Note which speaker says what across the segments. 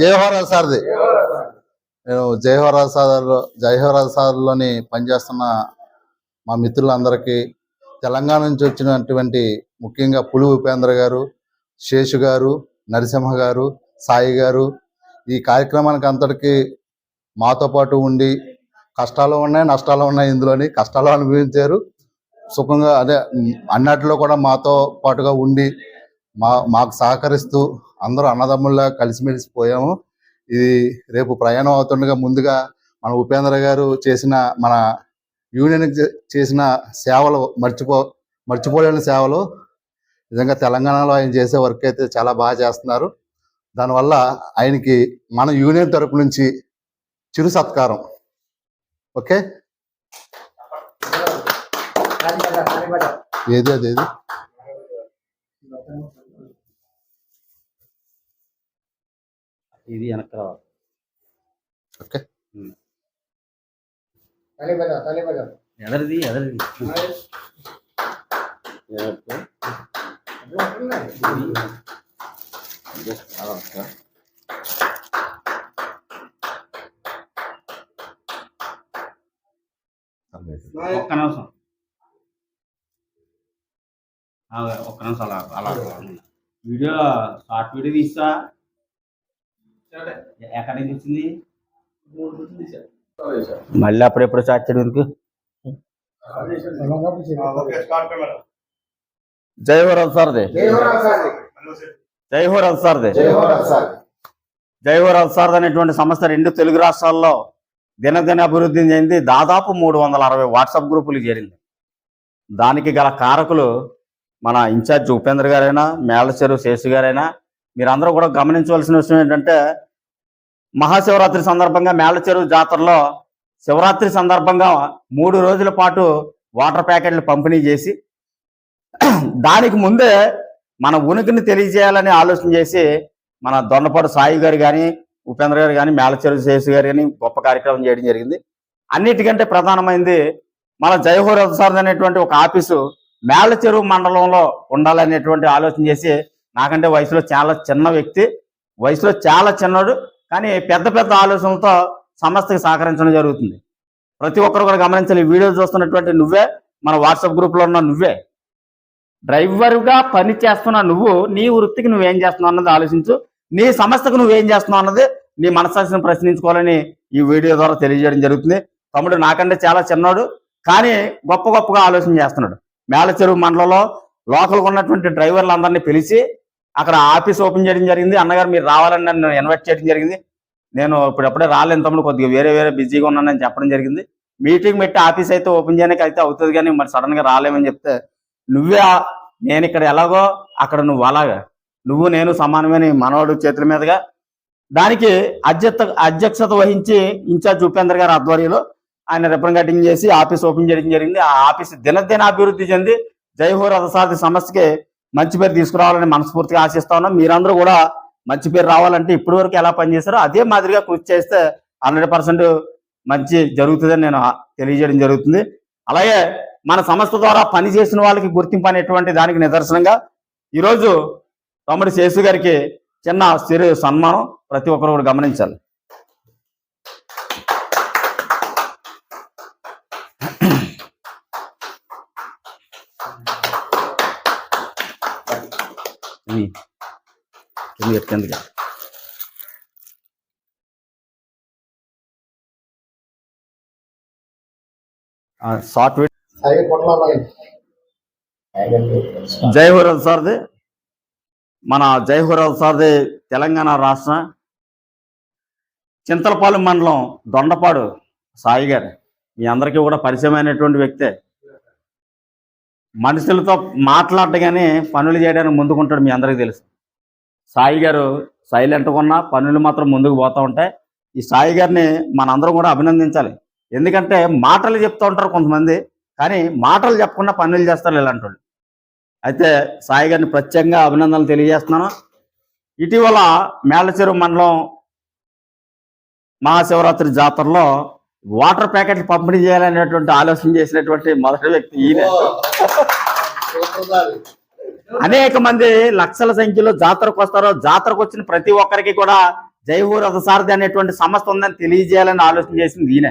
Speaker 1: జయహోరాజ్ సార్ది. నేను జయహోరాజ్ సాదర్లో జయహోరాజ్ సార్లోని పనిచేస్తున్న మా మిత్రులందరికీ తెలంగాణ నుంచి వచ్చినటువంటి ముఖ్యంగా పులి ఉపేంద్ర గారు శేషు గారు నరసింహ గారు సాయి గారు ఈ కార్యక్రమానికి అంతటికి మాతో పాటు ఉండి కష్టాలు ఉన్నాయి నష్టాలు ఉన్నాయి ఇందులోని. కష్టాలు అనుభవించారు. సుఖంగా అదే ఉమ్, అన్నట్లో కూడా మాతో పాటుగా ఉండి మా మాకు సహకరిస్తూ అందరూ అన్నదమ్ముల్లా కలిసిమెలిసి పోయాము. ఇది రేపు ప్రయాణం అవుతుండగా ముందుగా మన ఉపేంద్ర గారు చేసిన మన యూనియన్కి చేసిన సేవలు మర్చిపో మర్చిపోలేని సేవలు. నిజంగా తెలంగాణలో ఆయన చేసే వర్క్ అయితే చాలా బాగా చేస్తున్నారు. దానివల్ల ఆయనకి మన యూనియన్ తరపు నుంచి చిరు సత్కారం. ఓకే? ఏది అది ఏది
Speaker 2: ఇది వెనక్కి రావాలి
Speaker 1: ఓకే
Speaker 2: ఎదరిది ఎదరిది ఒక్క నిమిషం అలా అలా అలా. వీడియో షార్ట్ వీడియో తీస్తా. ఎక్కడి నుంచి వచ్చింది? మళ్ళీ అప్పుడెప్పుడు స్టార్ట్ చేయడం ఎందుకు జై హోరాల్ సార్దే. జై హోరాల్ సార్దే. జై హోరాల్ సార్ అనేటువంటి సంస్థ రెండు తెలుగు రాష్ట్రాల్లో దినదిన అభివృద్ధి చెంది దాదాపు మూడు వందల అరవై వాట్సాప్ గ్రూపులు చేరింది. దానికి గల కారకులు మన ఇన్ఛార్జ్ ఉపేంద్ర గారైనా మేళచెరు శేషు గారైనా మీరందరూ కూడా గమనించవలసిన విషయం ఏంటంటే మహాశివరాత్రి సందర్భంగా మేళచెరు జాతరలో శివరాత్రి సందర్భంగా మూడు రోజుల పాటు వాటర్ ప్యాకెట్లు పంపిణీ చేసి దానికి ముందే మన ఉనికిని తెలియజేయాలని ఆలోచన చేసి మన దొండపాడు సాయి గారు కానీ ఉపేంద్ర గారు కానీ మేళచెరు శేషు గారు కానీ గొప్ప కార్యక్రమం చేయడం జరిగింది. అన్నిటికంటే ప్రధానమైంది మన జయహో సార్ అనేటువంటి ఒక ఆఫీసు మేళచెరువు మండలంలో ఉండాలనేటువంటి ఆలోచన చేసి నాకంటే వయసులో చాలా చిన్న వ్యక్తి వయసులో చాలా చిన్నడు కానీ పెద్ద పెద్ద ఆలోచనలతో సంస్థకి సహకరించడం జరుగుతుంది. ప్రతి ఒక్కరు కూడా గమనించాలి ఈ వీడియో చూస్తున్నటువంటి నువ్వే మన వాట్సాప్ గ్రూప్లో ఉన్న నువ్వే. డ్రైవర్గా పని చేస్తున్న నువ్వు నీ వృత్తికి నువ్వేం చేస్తున్నావు అన్నది ఆలోచించు. నీ సంస్థకు నువ్వేం చేస్తున్నావు అన్నది నీ మనసాక్షిని ప్రశ్నించుకోవాలని ఈ వీడియో ద్వారా తెలియజేయడం జరుగుతుంది. తమ్ముడు నాకంటే చాలా చిన్నాడు కానీ గొప్ప గొప్పగా ఆలోచన చేస్తున్నాడు. మేళచెరువు మండలంలో లోకల్గా ఉన్నటువంటి డ్రైవర్లందరినీ పిలిచి అక్కడ ఆఫీస్ ఓపెన్ చేయడం జరిగింది. అన్నగారు మీరు రావాలని నన్ను ఇన్వైట్ చేయడం జరిగింది. నేను ఇప్పుడప్పుడే రాలేను తమ్ముడు కొద్దిగా వేరే వేరే బిజీగా ఉన్నానని చెప్పడం జరిగింది. మీటింగ్ పెట్టి ఆఫీస్ అయితే ఓపెన్ చేయడానికి అయితే అవుతుంది కానీ మరి సడన్గా రాలేమని చెప్తే నువ్వే నేను ఇక్కడ ఎలాగో అక్కడ నువ్వు అలాగా. నువ్వు నేను సమానమైన మనవాడు చేతుల మీదుగా దానికి అధ్యక్ష అధ్యక్షత వహించి ఇన్ఛార్జ్ ఉపేంద్ర గారి ఆధ్వర్యంలో ఆయన రిపన్ కటింగ్ చేసి ఆఫీస్ ఓపెన్ చేయడం జరిగింది. ఆ ఆఫీస్ దినదిన అభివృద్ధి చెంది జైహో రథసారథి సమస్యకి మంచి పేరు తీసుకురావాలని మనస్ఫూర్తిగా ఆశిస్తా ఉన్నాం. మీరందరూ కూడా మంచి పేరు రావాలంటే ఇప్పటి వరకు ఎలా పనిచేస్తారో అదే మాదిరిగా కృషి చేస్తే హండ్రెడ్ మంచి జరుగుతుందని నేను తెలియజేయడం జరుగుతుంది. అలాగే మన సంస్థ ద్వారా పనిచేసిన వాళ్ళకి గుర్తింపు అనేటువంటి దానికి నిదర్శనంగా ఈరోజు తమ్ముడు శేషు గారికి చిన్న సిరు సన్మానం ప్రతి ఒక్కరు కూడా గమనించాలి. కింద పెట్టు, సాఫ్ట్వేర్ జై సార్ది. మన జై సార్ది తెలంగాణ రాష్ట్ర చింతలపాలెం మండలం దొండపాడు సాయి గారు. మీ అందరికీ కూడా పరిచయమైనటువంటి వ్యక్తే. మనుషులతో మాట్లాడగానే పనులు చేయడానికి ముందుకుంటాడు మీ అందరికీ తెలుసు. సాయి గారు సైలెంట్గా ఉన్నా పనులు మాత్రం ముందుకు పోతూ ఉంటాయి. ఈ సాయి గారిని మనందరం కూడా అభినందించాలి. ఎందుకంటే మాటలు చెప్తూ ఉంటారు కొంతమంది కానీ మాటలు చెప్పకుండా పనులు చేస్తారు ఇలాంటి వాళ్ళు అయితే సాయి గారిని ప్రత్యేకంగా అభినందనలు తెలియజేస్తున్నాను. ఇటీవల మేళ్ళచెరువు మండలం మహాశివరాత్రి జాతరలో వాటర్ ప్యాకెట్లు పంపిణీ చేయాలనేటువంటి ఆలోచన చేసినటువంటి మొదటి వ్యక్తి ఈయన. అనేక మంది లక్షల సంఖ్యలో జాతరకు వస్తారో జాతరకు వచ్చిన ప్రతి ఒక్కరికి కూడా జైహో రథసారథి అనేటువంటి సంస్థ ఉందని తెలియజేయాలని ఆలోచన చేసింది ఈయన.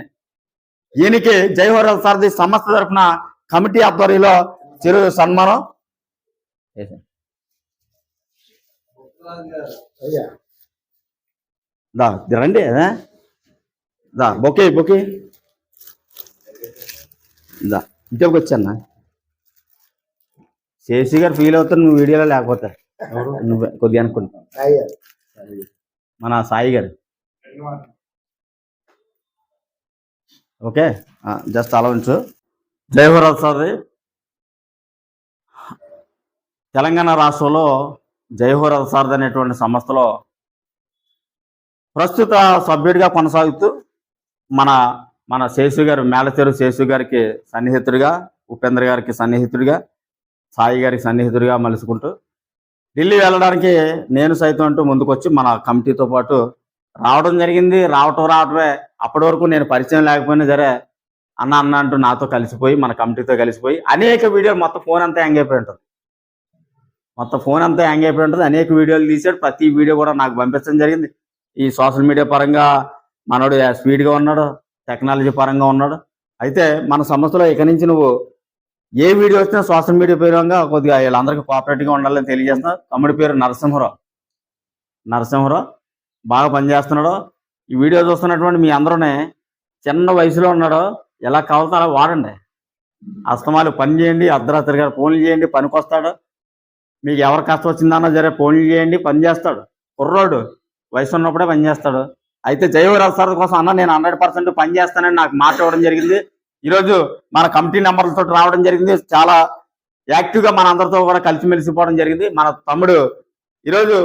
Speaker 2: ఈయనకి జైహో రథసారథి సంస్థ తరఫున కమిటీ ఆధ్వర్యంలో చిరు సన్మానం రండి దా బొకే బొకే. దా ఇంటికి వచ్చానా? శేషి గారు ఫీల్ అవుతారు నువ్వు వీడియోలో లేకపోతే. నువ్వు కొద్దిగా అనుకుంటా. మన సాయి గారు. ఓకే జస్ట్ అలా ఉంచు జయహోరాజ్ సార్ది తెలంగాణ రాష్ట్రంలో జయహోరాజ్ సారథి అనేటువంటి సంస్థలో ప్రస్తుత సభ్యుడిగా కొనసాగుతూ మన మన శేషు గారు మేళచెరు శేషు గారికి సన్నిహితుడిగా ఉపేంద్ర గారికి సన్నిహితుడిగా సాయి గారికి సన్నిహితుడిగా మలుసుకుంటూ ఢిల్లీ వెళ్ళడానికి నేను సైతం అంటూ ముందుకొచ్చి మన కమిటీతో పాటు రావడం జరిగింది. రావటం రావటమే అప్పటి వరకు నేను పరిచయం లేకపోయినా సరే అన్న అన్న అంటూ నాతో కలిసిపోయి మన కమిటీతో కలిసిపోయి అనేక వీడియోలు మొత్తం ఫోన్ అంతా హ్యాంగ్ అయిపోయి ఉంటుంది. మొత్తం ఫోన్ అంతా హ్యాంగ్ అయిపోయి ఉంటుంది. అనేక వీడియోలు తీసాడు ప్రతి వీడియో కూడా నాకు పంపించడం జరిగింది. ఈ సోషల్ మీడియా పరంగా మనోడు స్పీడ్గా ఉన్నాడు టెక్నాలజీ పరంగా ఉన్నాడు. అయితే మన సంస్థలో ఇక నుంచి నువ్వు ఏ వీడియో వచ్చినా సోషల్ మీడియా పరంగా కొద్దిగా వీళ్ళందరికీ కోఆపరేటివ్గా ఉండాలని తెలియజేస్తున్నా. తమ్ముడి పేరు నరసింహరావు. నరసింహరావు బాగా పనిచేస్తున్నాడు. ఈ వీడియో చూస్తున్నటువంటి మీ అందరూనే చిన్న వయసులో ఉన్నాడు. ఎలా కావాలో అలా వాడండి. అస్తమాలు పని చేయండి అర్ధరాత్రి గారు ఫోన్లు చేయండి పనికి వస్తాడు మీకు ఎవరు కష్టం వచ్చిందన్నా జరే ఫోన్లు చేయండి పని చేస్తాడు. కుర్రోడు వయసు ఉన్నప్పుడే పని చేస్తాడు. అయితే జయవరాజు సార్ కోసం అన్న నేను హండ్రెడ్ పర్సెంట్ పని చేస్తానని నాకు మాట ఇవ్వడం జరిగింది. ఈరోజు మన కమిటీ నెంబర్లతో రావడం జరిగింది. చాలా యాక్టివ్గా మన అందరితో కూడా కలిసిమెలిసిపోవడం జరిగింది. మన తమ్ముడు ఈరోజు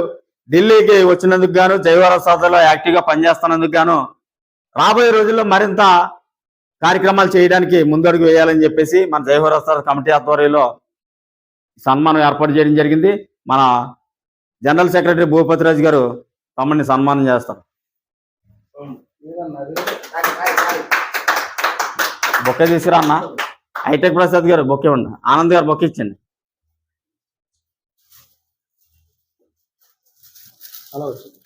Speaker 2: ఢిల్లీకి వచ్చినందుకు గాను జయవరాజు సార్లో యాక్టివ్గా పనిచేస్తున్నందుకు గాను రాబోయే రోజుల్లో మరింత కార్యక్రమాలు చేయడానికి ముందడుగు వేయాలని చెప్పేసి మన జయవరాజు సార్ కమిటీ ఆధ్వర్యంలో సన్మానం ఏర్పాటు చేయడం జరిగింది. మన జనరల్ సెక్రటరీ భూపతిరాజు గారు తమ్ముడిని సన్మానం చేస్తారు. బొక్కే తీసుకురా అన్న. హైటెక్ ప్రసాద్ గారు బొక్కే ఉండ. ఆనంద్ గారు బొక్క ఇచ్చండి.
Speaker 3: అలా వచ్చింది